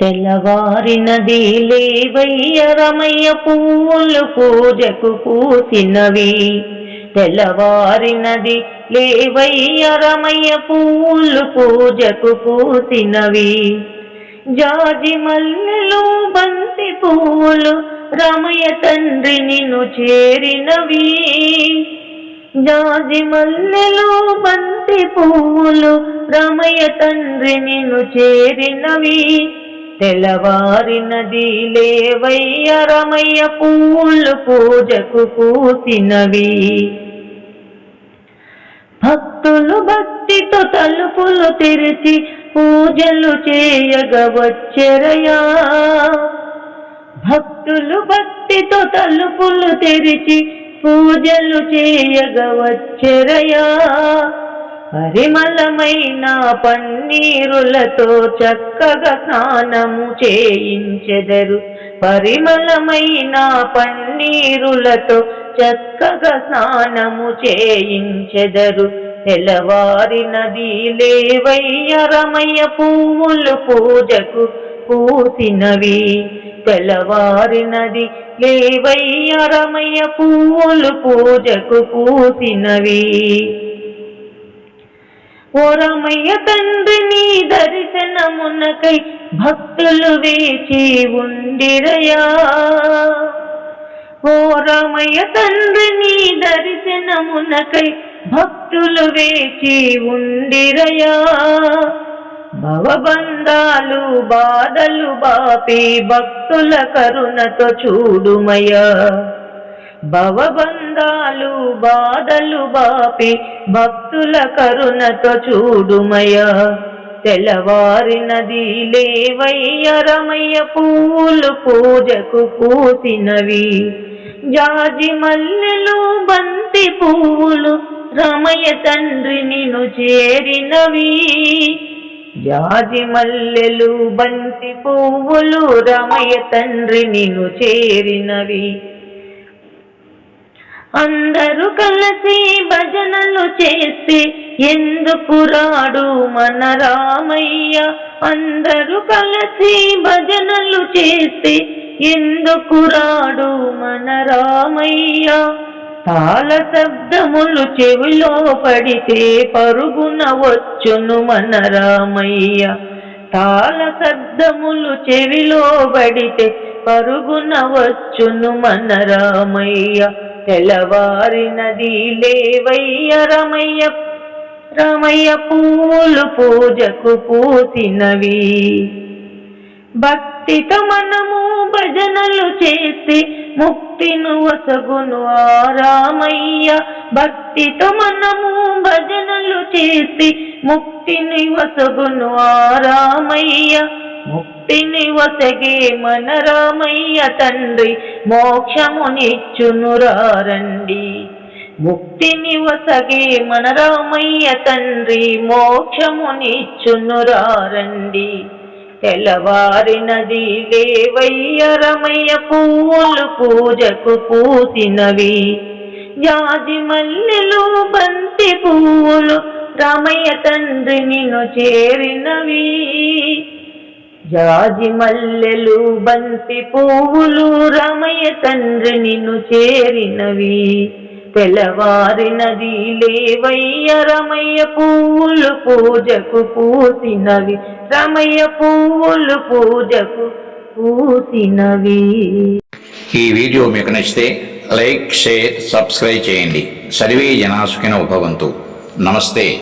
తెల్లవారినది లేవయ్య రమయ్య పువ్వులు పూజకు పూసినవి. తెల్లవారినది లేవయ్య రమయ్య పువ్వులు పూజకు పూసినవి. జాజి మల్లెలు బంతి పువ్వులు రమయ్య తండ్రి నిన్ను చేరినవి. జాజి మల్లెలు బంతి పువ్వులు రమయ్య తండ్రి నిన్ను చేరినవి. తెల్లవారినది లేవయ్య రమయ్య పూలు పూజకు పూసినవి. భక్తులు భక్తితో తలుపులు తెరిచి పూజలు చేయగ వచ్చరయా భక్తులు భక్తితో తలుపులు తెరిచి పూజలు చేయగ వచ్చరయా పరిమళమైన పన్నీరులతో చక్కగా స్నానము చేయించెదరు. పరిమళమైన పన్నీరులతో చక్కగా స్నానము చేయించెదరు. తెల్లవారినది లేవయ్య రమయ్య పువ్వులు పూజకు పూసినవి. తెల్లవారినది లేవయ్య రమయ్య పువ్వులు పూజకు పూసినవి. ఓ తండ్రి నీ దర్శనమునకై భక్తులు వేచి ఉండిరయా. ఓ తండ్రి నీ దర్శనమునకై భక్తులు వేచి ఉండిరయా. భవబంధాలు బాధలు బాపి భక్తుల కరుణతో చూడుమయ్యా భవబంధాలు బాధలు బాపి భక్తుల కరుణతో చూడుమయ తెల్లవారినది లేవయ్య రమయ్య పూలు పూజకు పూసినవి. జాజి మల్లెలు బంతి పూలు రమయ్య తండ్రి నిను చేరినవి. జాజి మల్లెలు బంతి పువ్వులు రమయ్య తండ్రి నిను చేరినవి. అందరూ కలిసి భజనలు చేస్తే ఎందుకు రాడు మన రామయ్య? అందరూ కలిసి భజనలు చేస్తే ఎందుకు రాడు మన రామయ్య? తాళ శబ్దములు చెవిలో పడితే పరుగున వచ్చును మన రామయ్య. తాళ శబ్దములు చెవిలో పడితే పరుగున వచ్చును మన రామయ్య. తెల్లవారినది లేవయ్య రమయ్య రమయ్య పూలు పూజకు పూసినవి. భక్తితో మనము భజనలు చేసి ముక్తిను వసగును ఆ రామయ్య. భక్తితో మనము భజనలు చేసి ముక్తిని వసగును ఆ రామయ్య. ముక్తిని వసగి మన రామయ్య తండ్రి మోక్షమునిచ్చును రండి ముక్తిని వసగి మన రామయ్య తండ్రి మోక్షమునిచ్చును రండి తెల్లవారినది లేవయ్య రమయ్య పూలు పూజకు పూసినవి. జాజి మల్లెలు బంతి పువ్వులు రామయ్య తండ్రి నిన్ను చేరినవి. జాజి మల్లెలు బంతి పువ్వులు రమయ తండ్రి నిన్ను చేరినవి. తెల్లవారినది లేవయ్య రమయ్య పువ్వులు పూజకు పూసినవి. రమయ్య పువ్వులు పూజకు పూసినవి. ఈ వీడియో మీకు నచ్చితే లైక్ షేర్ సబ్స్క్రైబ్ చేయండి. సర్వే జనాసుకిన ఉపవంతు నమస్తే.